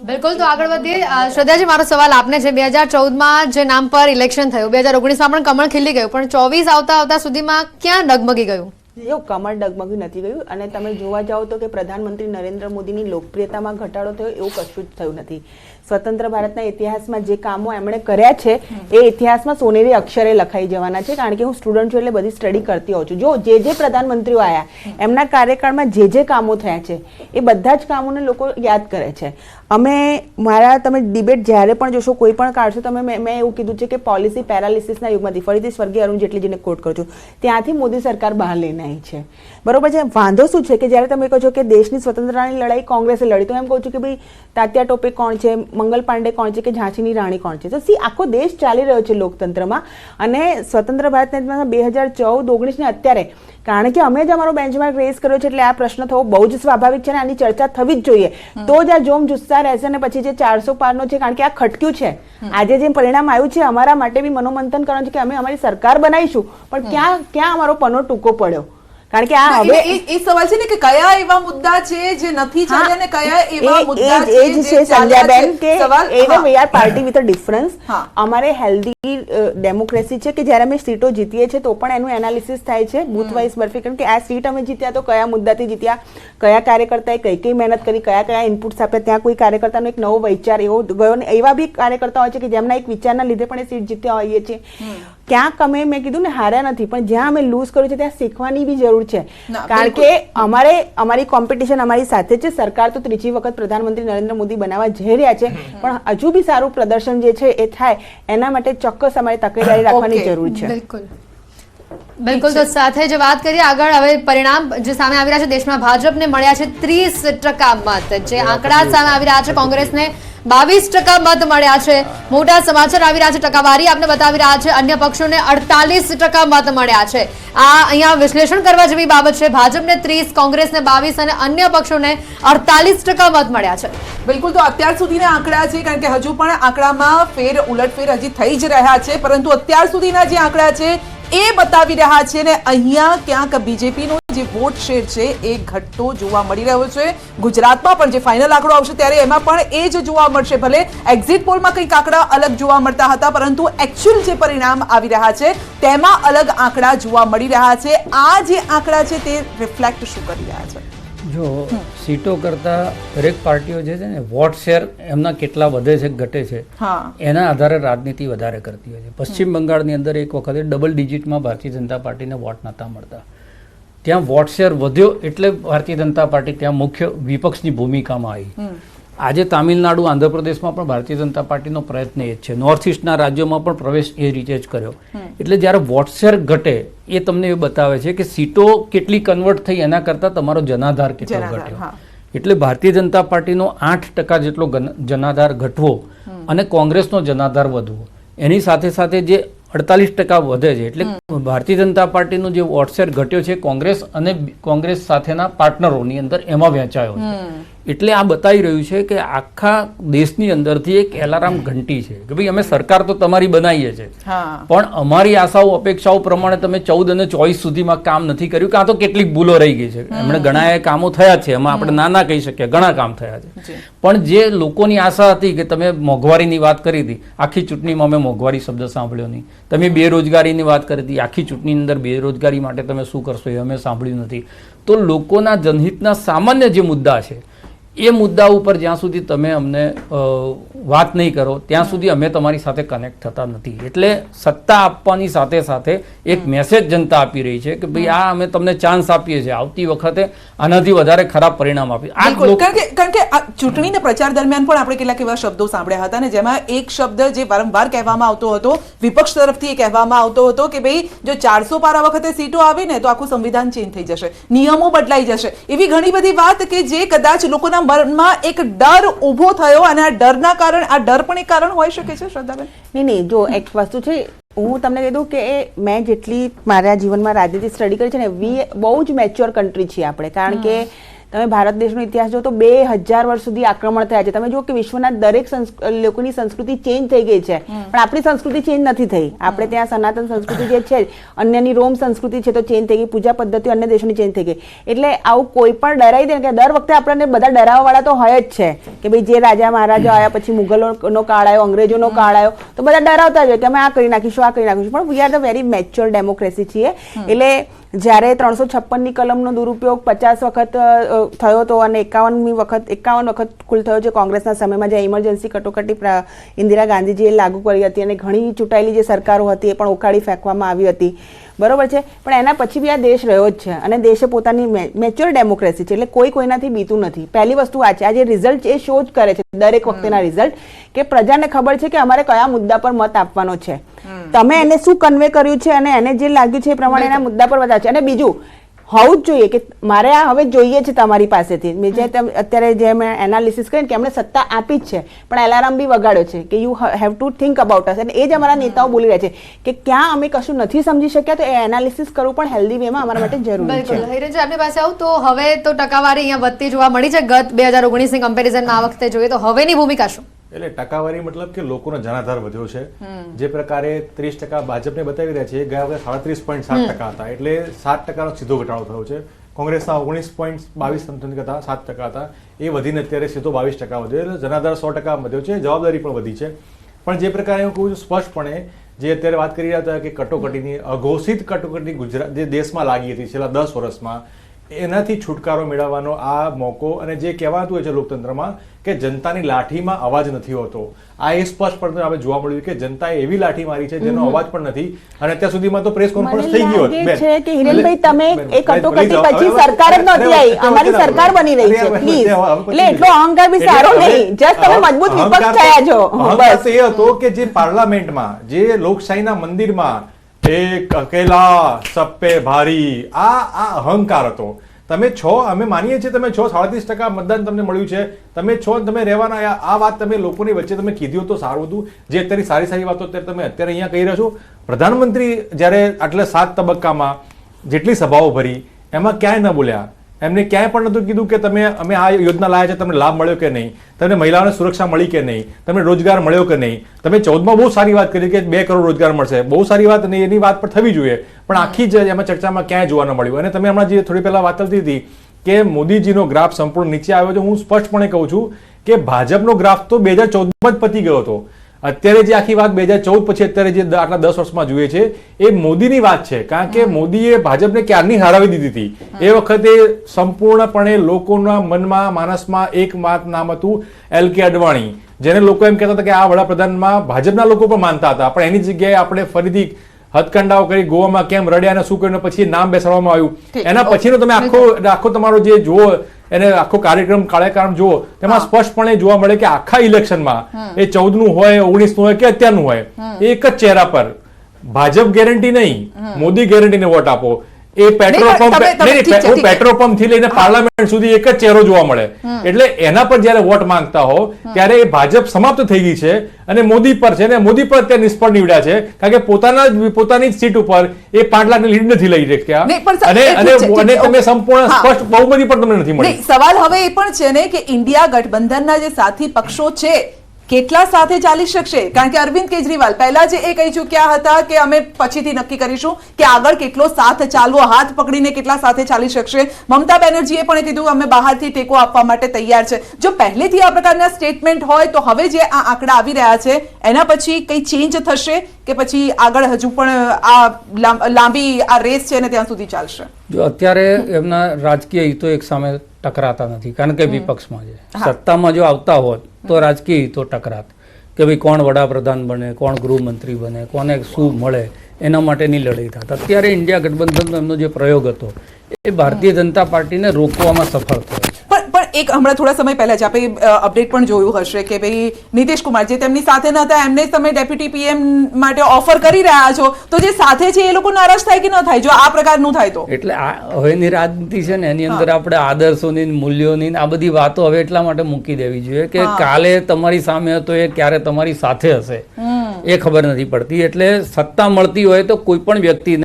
બિલકુલ, તો આગળ વધીએ. શ્રદ્ધાજી, મારો સવાલ આપને છે. બે હજાર ચૌદમાં જે નામ પર ઇલેક્શન થયું, બે હજાર ઓગણીસમાં પણ કમળ ખીલી ગયું, પણ ચોવીસ આવતા આવતા સુધીમાં ક્યાં ડગમગી ગયું? જો કમળ ડગમગ્યું નથી ગયું. અને તમે જોવા જાઓ તો કે પ્રધાનમંત્રી નરેન્દ્ર મોદીની લોકપ્રિયતામાં ઘટાડો થયો એવું કશું જ થયું નથી. સ્વતંત્ર ભારતના ઇતિહાસમાં જે કામો એમણે કર્યા છે, એ ઇતિહાસમાં સોનેરી અક્ષરે લખાઈ જવાના છે. કારણ કે હું સ્ટુડન્ટ છું એટલે બધી સ્ટડી કરતી હોઉં છું. જો જે જે પ્રધાનમંત્રીઓ આવ્યા એમના કાર્યકાળમાં જે જે કામો થયા છે, એ બધા જ કામોને લોકો યાદ કરે છે. અમે, મારા તમે ડિબેટ જ્યારે પણ જોશો, કોઈ પણ કાઢશો તમે મેં એવું કીધું છે કે પોલિસી પેરાલિસિસના યુગમાંથી, ફરીથી સ્વર્ગીય અરુણ જેટલીજીને કોટ કરું છું, ત્યાંથી મોદી સરકાર બહાર લઈને આવી છે. બરોબર છે? વાંધો શું છે કે જ્યારે તમે કહો છો કે દેશની સ્વતંત્રતાની લડાઈ, કોંગ્રેસે લડી, તો એમ કહું છું કે ભાઈ, તાત્યા ટોપે કોણ છે? મંગલ પાંડે કોણ છે કે ઝાંસીની રાણી કોણ છે? તો સી આખો દેશ ચાલી રહ્યો છે લોકતંત્રમાં અને સ્વતંત્ર ભારતને બે હજાર ચૌદ ઓગણીસને અત્યારે. કારણ કે અમે જ અમારો બેન્ચમાર્ક રેઝ કર્યો છે એટલે આ પ્રશ્ન થવો બહુ જ સ્વાભાવિક છે અને આની ચર્ચા થવી જ જોઈએ. તો જ આ જોમ જુસ્સા રહેશે અને પછી જે ચારસો પારનો છે કારણ કે આ ખટક્યું છે. આજે જે પરિણામ આવ્યું છે અમારા માટે બી મનોમંથન કરવાનું છે કે અમે અમારી સરકાર બનાવીશું. પણ ક્યાં ક્યાં અમારો પનો ટૂંકો પડ્યો? કારણ કે આ હવે એ સવાલ છે ને કે કયા એવા મુદ્દા છે જે નથી ચાલ્યા અને કયા એવા મુદ્દા છે જે છે? સંધ્યાબેન કે સવાલ એને. We are party with a difference અમારે હેલ્ધી ડેમોક્રેસી છે કે જ્યારે અમે સીટો જીતીએ છીએ તો પણ એનું એનાલિસિસ થાય છે બૂથ વાઇઝ બરફી કારણ કે આ સીટ અમે જીત્યા તો કયા મુદ્દાથી જીત્યા કયા કાર્યકર્તાએ કઈ કઈ મહેનત કરી કયા કયા ઇનપુટ્સ આપ્યા ત્યાં કોઈ કાર્યકર્તાનો એક નવો વિચાર એવો ગયો ને એવા બી કાર્યકર્તા હોય છે કે જેમના એક વિચારના લીધે પણ એ સીટ જીત્યા હોઈએ છીએ. ક્યાંક અમે મેં કીધું ને હાર્યા નથી પણ જ્યાં અમે લૂઝ કર્યું છે ત્યાં શીખવાની બી જરૂર છે. કારણ કે અમારે અમારી કોમ્પિટિશન અમારી સાથે છે. સરકાર તો ત્રીજી વખત પ્રધાનમંત્રી નરેન્દ્ર મોદી બનાવવા જઈ રહ્યા છે. પણ હજુ બી સારું પ્રદર્શન જે છે એ થાય એના માટે ચોક્કસ અમારે તકેદારી રાખવાની જરૂર છે. બિલકુલ. બિલકુલ. તો સાથે જે વાત કરીએ આગળ હવે પરિણામ જે સામે આવી રહ્યા છે દેશમાં ભાજપને મળ્યા છે ત્રીસ ટકા મત જે આંકડા સામે આવી રહ્યા છે કોંગ્રેસને બાવીસ ટકા મત મળ્યા છે. મોટા સમાચાર આવી રહ્યા છે. ટકાવારી આપને બતાવી રહ્યા છે. અન્ય પક્ષોને અડતાલીસ ટકા મત મળ્યા છે. આ અહીંયા વિશ્લેષણ કરવા જેવી બાબત છે. ભાજપને ત્રીસ, કોંગ્રેસને બાવીસ અને અન્ય પક્ષોને અડતાલીસ ટકા મત મળ્યા છે. બિલકુલ, તો અત્યાર સુધીના આંકડા છે, કારણ કે હજુ પણ આંકડામાં ફેર, ઉલટફેર હજી થઈ જ રહ્યા છે. પરંતુ અત્યાર સુધીના જે આંકડા છે એ બતાવી રહ્યા છે ને અહીંયા ક્યાંક બીજેપીનો જે વોટ શેર છે એ ઘટતો જોવા મળી રહ્યો છે. ગુજરાતમાં પણ જે ફાઇનલ આંકડો આવશે ત્યારે એમાં પણ એ જ જોવા મળશે. ભલે એક્ઝિટ પોલમાં કંઈક આંકડા અલગ જોવા મળતા હતા, પરંતુ એકચ્યુઅલ જે પરિણામ આવી રહ્યા છે, તેમાં અલગ આંકડા જોવા મળી રહ્યા છે. આ જે આંકડા છે તે રિફ્લેક્ટ શું કરી રહ્યા છે? જો સીટો કરતા દરેક પાર્ટીઓ જે છે ને વોટ શેર એમના કેટલા વધે છે ઘટે છે એના આધારે રાજનીતિ વધારે કરતી હોય છે. પશ્ચિમ બંગાળની અંદર એક વખતે ડબલ ડિજિટમાં ભારતીય જનતા પાર્ટીને વોટ નહોતા મળતા. ત્યાં વોટ શેર વધ્યો એટલે ભારતીય જનતા પાર્ટી ત્યાં મુખ્ય વિપક્ષની ભૂમિકામાં આવી. આજે તામિલનાડુ આંધ્રપ્રદેશમાં પણ ભારતીય જનતા પાર્ટીનો પ્રયત્ન એ જ છે. નોર્થ ઇસ્ટના રાજ્યોમાં પણ પ્રવેશ એ રીતે જ કર્યો. એટલે જ્યારે વોટશેર ઘટે એ તમને એ બતાવે છે કે સીટો કેટલી કન્વર્ટ થઈ એના કરતાં તમારો જનાધાર કેટલો ઘટ્યો. એટલે ભારતીય જનતા પાર્ટીનો આઠ ટકા જેટલો જનાધાર ઘટવો અને કોંગ્રેસનો જનાધાર વધવો. એની સાથે સાથે જે અડતાલીસ ટકા વધે છે એટલે ભારતીય જનતા પાર્ટીનો જે વોટશેર ઘટ્યો છે કોંગ્રેસ અને કોંગ્રેસ સાથેના પાર્ટનરોની અંદર એમાં વહેંચાયો છે. એટલે આ બતાવી રહ્યું છે કે આખા દેશની અંદરથી એક એલારામ ઘંટી છે કે ભાઈ અમે સરકાર તો તમારી બનાવીએ છે. પણ અમારી આશાઓ અપેક્ષાઓ પ્રમાણે તમે ચૌદ અને ચોવીસ સુધીમાં કામ નથી કર્યું કાં તો કેટલીક ભૂલો રહી ગઈ છે. એમણે ઘણા એ કામો થયા છે એમાં આપણે ના ના કહી શકીએ ઘણા કામ થયા છે. પણ જે લોકોની આશા હતી કે તમે મોંઘવારીની વાત કરી હતી આખી ચૂંટણીમાં અમે મોંઘવારી શબ્દ સાંભળ્યો નહીં. તમે બેરોજગારીની વાત કરી હતી આખી ચૂંટણીની અંદર બેરોજગારી માટે તમે શું કરશો એ અમે સાંભળ્યું નથી. તો લોકોના જનહિતના સામાન્ય જે મુદ્દા છે એ મુદ્દા ઉપર જ્યાં સુધી તમે અમને વાત નહીં કરો ત્યાં સુધી અમે તમારી સાથે કનેક્ટ થતા નથી. એટલે સત્તા આપવાની સાથે સાથે એક મેસેજ જનતા આપી રહી છે કે ભાઈ આ અમે તમને ચાન્સ આપીએ છીએ. આવતી વખતે આનાથી વધારે ખરાબ પરિણામ આપી કારણ કે ચૂંટણીના પ્રચાર દરમિયાન પણ આપણે કેટલાક એવા શબ્દો સાંભળ્યા હતા ને જેમાં એક શબ્દ જે વારંવાર કહેવામાં આવતો હતો વિપક્ષ તરફથી એ કહેવામાં આવતો હતો કે ભાઈ જો ચારસો પાર આ વખતે સીટો આવી ને તો આખું સંવિધાન ચેન્જ થઈ જશે. નિયમો બદલાઈ જશે. એવી ઘણી બધી વાત કે જે કદાચ લોકોના મનમાં એક ડર ઊભો થયો અને આ ડરના કારણ આ ડર પણ એક કારણ હોઈ શકે છે શ્રદ્ધાબેન? નહીં નહીં જો એક વસ્તુ છે હું તમને કીધું કે એ મેં જેટલી મારા જીવનમાં રાજનીતિ સ્ટડી કરી છે ને વી બહુ જ મેચ્યોર કન્ટ્રી છીએ આપણે. કારણ કે તમે ભારત દેશનો ઇતિહાસ જો તો બે હજાર વર્ષ સુધી આક્રમણ થયા છે. તમે જુઓ કે વિશ્વના દરેક લોકોની સંસ્કૃતિ ચેન્જ થઈ ગઈ છે. પણ આપણી સંસ્કૃતિ ચેન્જ નથી થઈ. આપણે ત્યાં સનાતન સંસ્કૃતિ જે છે અન્યની રોમ સંસ્કૃતિ છે તો ચેન્જ થઈ ગઈ. પૂજા પદ્ધતિઓ અન્ય દેશોની ચેન્જ થઈ ગઈ. એટલે આવું કોઈ પણ ડરાઈ દે ને કે દર વખતે આપણને બધા ડરાવવાવાળા તો હોય જ છે કે ભાઈ જે રાજા મહારાજા આવ્યા પછી મુગલોનો કાળ આવ્યો અંગ્રેજોનો કાળ આવ્યો તો બધા ડરાવતા જ હોય કે અમે આ કરી નાખીશું આ કરી નાખીશું. પણ we are the very mature democracy છીએ. એટલે જ્યારે ત્રણસો છપ્પનની કલમનો દુરુપયોગ પચાસ વખત થયો હતો અને એકાવનમી વખત, એકાવન વખત કુલ થયો છે કોંગ્રેસના સમયમાં જે ઇમરજન્સી કટોકટી ઇન્દિરા ગાંધીજીએ લાગુ કરી હતી અને ઘણી ચૂંટાયેલી જે સરકારો હતી એ પણ ઉખાડી ફેંકવામાં આવી હતી. બરોબર છે? પણ એના પછી બી આ દેશ રહ્યો જ છે અને દેશે પોતાની મેચ્યોર ડેમોક્રેસી છે એટલે કોઈ કોઈનાથી બીતું નથી. પહેલી વસ્તુ આ છે. આજે રિઝલ્ટ એ શો જ કરે છે. દરેક વખતેના રિઝલ્ટ કે પ્રજાને ખબર છે કે અમારે કયા મુદ્દા પર મત આપવાનો છે. તમે એને શું કન્વે કર્યું છે અને એને જે લાગ્યું છે એ પ્રમાણે એના મુદ્દા પર વધારે છે. અને બીજું હોવું જ જોઈએ કે મારે આ હવે જોઈએ છે તમારી પાસેથી. મેં જે અત્યારે જે મેં એનાલિસિસ કરીને કે એમણે સત્તા આપી જ છે પણ એલાર્મ બી વગાડ્યો છે કે you have to think about us અને એ જ અમારા નેતાઓ બોલી રહ્યા છે કે ક્યાં અમે કશું નથી સમજી શક્યા તો એ એનાલિસિસ કરવું પણ હેલ્ધી વેમાં અમારા માટે જરૂરી છે. હિરેનજી આપણી પાસે આવું તો હવે તો ટકાવારી અહીંયા વધતી જોવા મળી છે. ગત બે હજાર ઓગણીસની કમ્પેરિઝનમાં આ વખતે જોઈએ તો હવેની ભૂમિકા શું? એટલે ટકાવારી મતલબ કે લોકોનો જનાધાર વધ્યો છે. જે પ્રકારે ત્રીસ ટકા ભાજપને બતાવી રહ્યા છે ગયા વખતે સાડત્રીસ પોઈન્ટ સાત ટકા હતા. એટલે સાત ટકાનો સીધો ઘટાડો થયો છે. કોંગ્રેસના ઓગણીસ પોઈન્ટ બાવીસ સમથિંગ હતા, સાત ટકા હતા. એ વધીને અત્યારે સીધો બાવીસ ટકા વધ્યો એટલે જનાધાર સો ટકા વધ્યો છે. જવાબદારી પણ વધી છે. પણ જે પ્રકારે હું કહું છું, સ્પષ્ટપણે જે અત્યારે વાત કરી રહ્યા હતા કે કટોકટીની, અઘોષિત કટોકટી ગુજરાત, જે દેશમાં લાગી હતી છેલ્લા દસ વર્ષમાં એનાથી છુટકારો મેળવવાનો આ મોકો અને જે કહેવાતું હોય છે લોકતંત્રમાં કે જનતાની લાઠીમાં અવાજ નથી હોતો. આ એ સ્પષ્ટપણે આપણે જોવા મળ્યું કે જનતાએ એવી લાઠી મારી છે જેનો અવાજ પણ નથી અને અત્યાર સુધીમાં તો પ્રેસ કોન્ફરન્સ થઈ ગયો છે કે હિરેનભાઈ તમે એ કટોકટી પછી સરકાર જ નથી આવી. અમારી સરકાર બની રહી છે પ્લીઝ. એટલે એટલો અહંકાર બી સારો નહીં. જસ્ટ તમે મજબૂત વિપક્ષ થયા છો. બસ. એ હતો કે જે પાર્લામેન્ટમાં જે લોકશાહીના મંદિરમાં એક અકેલા સપ્પે ભારી. આ આ અહંકાર હતો. તમે છો, અમે માનીએ છીએ તમે છો, સાડત્રીસ ટકા મતદાન તમને મળ્યું છે. તમે છો તમે રહેવાના આ- વાત તમે લોકોની વચ્ચે તમે કીધી તો સારું હતું. જે અત્યારે સારી સારી વાતો અત્યારે તમે અત્યારે અહીંયા કહી રહ્યા છો. પ્રધાનમંત્રી જ્યારે આટલા સાત તબક્કામાં જેટલી સભાઓ ભરી, એમાં ક્યાંય ન બોલ્યા. એમને ક્યાંય પણ નહોતું કીધું કે તમે અમે આ યોજના લાયા છે, તમને લાભ મળ્યો કે નહીં? તમને મહિલાઓને સુરક્ષા મળી કે નહીં? તમને રોજગાર મળ્યો કે નહીં? તમે ચૌદમાં બહુ સારી વાત કરી કે બે કરોડ રોજગાર મળશે. બહુ સારી વાત નહીં, એની વાત પણ થવી જોઈએ. પણ આખી જ એમાં ચર્ચામાં ક્યાંય જોવા ન મળ્યું. અને તમે હમણાં જે થોડી પહેલા વાત કરતી હતી કે મોદીજીનો ગ્રાફ સંપૂર્ણ નીચે આવ્યો છે, હું સ્પષ્ટપણે કહું છું કે ભાજપનો ગ્રાફ તો બે હજાર ચૌદમાં જ પતી ગયો હતો. અત્યારે જે આખી વાત બે હજાર ચૌદ પછી અત્યારે જે આટલા દસ વર્ષમાં જોઈએ છે એ મોદીની વાત છે. કારણ કે મોદીએ ભાજપને ક્યારની હરાવી દીધી હતી? એ વખતે સંપૂર્ણપણે લોકોના મનમાં માનસમાં એક વાત નામ હતું એલ કે અડવાણી. જેને લોકો એમ કહેતા હતા કે આ વડાપ્રધાનમાં ભાજપના લોકો પણ માનતા હતા. પણ એની જગ્યાએ આપણે ફરીથી હથકંડાઓ કરી ગોવામાં કેમ રડ્યા અને શું કર્યું પછી નામ બેસાડવામાં આવ્યું. એના પછીનો તમે આખો આખો તમારો જે જુઓ એને આખો કાર્યક્રમ કાર્યક્રમ જુઓ તેમાં સ્પષ્ટપણે જોવા મળે કે આખા ઇલેક્શનમાં એ ચૌદનું હોય ઓગણીસનું હોય કે અત્યારનું હોય એક જ ચહેરા પર. ભાજપ ગેરંટી નહીં મોદી ગેરંટીને વોટ આપો. એ પેટ્રોલ પંપ નહીં, પેટ્રોલ પંપથી લઈને પાર્લામેન્ટ સુધી એક જ ચહેરો જોવા મળે. એટલે એના પર જયારે વોટ માંગતા હો ત્યારે એ ભાજપ સમાપ્ત થઈ ગઈ છે અને મોદી પર છે ને મોદી પર અત્યારે નિષ્ફળ નીવડ્યા છે. કારણ કે પોતાના પોતાની જ સીટ ઉપર એ પાંચ લાખની લીડ નથી લઈ શક્યા. અને અને. તમે સંપૂર્ણ સ્પષ્ટ બહુમતી પણ તમને નથી મળી. સવાલ હવે એ પણ છે ને કે ઇન્ડિયા ગઠબંધનના જે સાથી પક્ષો છે કેટલા સાથે ચાલી શકશે? કારણ કે અરવિંદ કેજરીવાલ પહેલા જે એ કહી ચૂક્યા હતા કે અમે પછીથી નક્કી કરીશું કે આગળ કેટલો સાથ ચાલવો, હાથ પકડીને કેટલા સાથે ચાલી શકશે. મમતા બેનર્જીએ પણ કીધું, અમે બહારથી ટેકો આપવા માટે તૈયાર છે. જો પહેલેથી આ પ્રકારના સ્ટેટમેન્ટ હોય, તો હવે જે આ આંકડા આવી રહ્યા છે, એના પછી કંઈ ચેન્જ થશે? કે પછી આગળ હજુ પણ આ લાંબી આ રેસ છે ને ત્યાં સુધી ચાલશે? જો અત્યારે એમના રાજકીય હિતો એક સામે ટકરાતા નથી કારણ કે વિપક્ષમાં છે. સત્તામાં જો આવતા હોત તો રાજકીય હિતો ટકરાત. કે ભાઈ કોણ વડાપ્રધાન બને કોણ ગૃહમંત્રી બને કોને શું મળે એના માટેની લડાઈ થાત. અત્યારે ઇન્ડિયા ગઠબંધનનો એમનો જે પ્રયોગ હતો એ ભારતીય જનતા પાર્ટીને રોકવામાં સફળ થયો. પણ પણ એક હમણાં થોડા સમય પહેલા જ આપણે અપડેટ પણ જોયું હશે કે ભાઈ નીતિશ કુમાર જે તેમની સાથે નતા એમને જ તમે ડેપ્યુટી પીએમ માટે ઓફર કરી રહ્યા છો તો જે સાથે છે એ લોકો નારાજ થાય કે ન થાય? જો આ પ્રકારનું થાય તો. એટલે આ હવેની રાજનીતિ છે ને એની અંદર આપણે આદર્શોની ને મૂલ્યોની ને આ બધી વાતો હવે એટલા માટે મૂકી દેવી જોઈએ કે કાલે તમારી સામે હતો એ ક્યારે તમારી સાથે હશે. એ ખબર નથી પડતી. એટલે સત્તા મળતી હોય તો કોઈ પણ વ્યક્તિને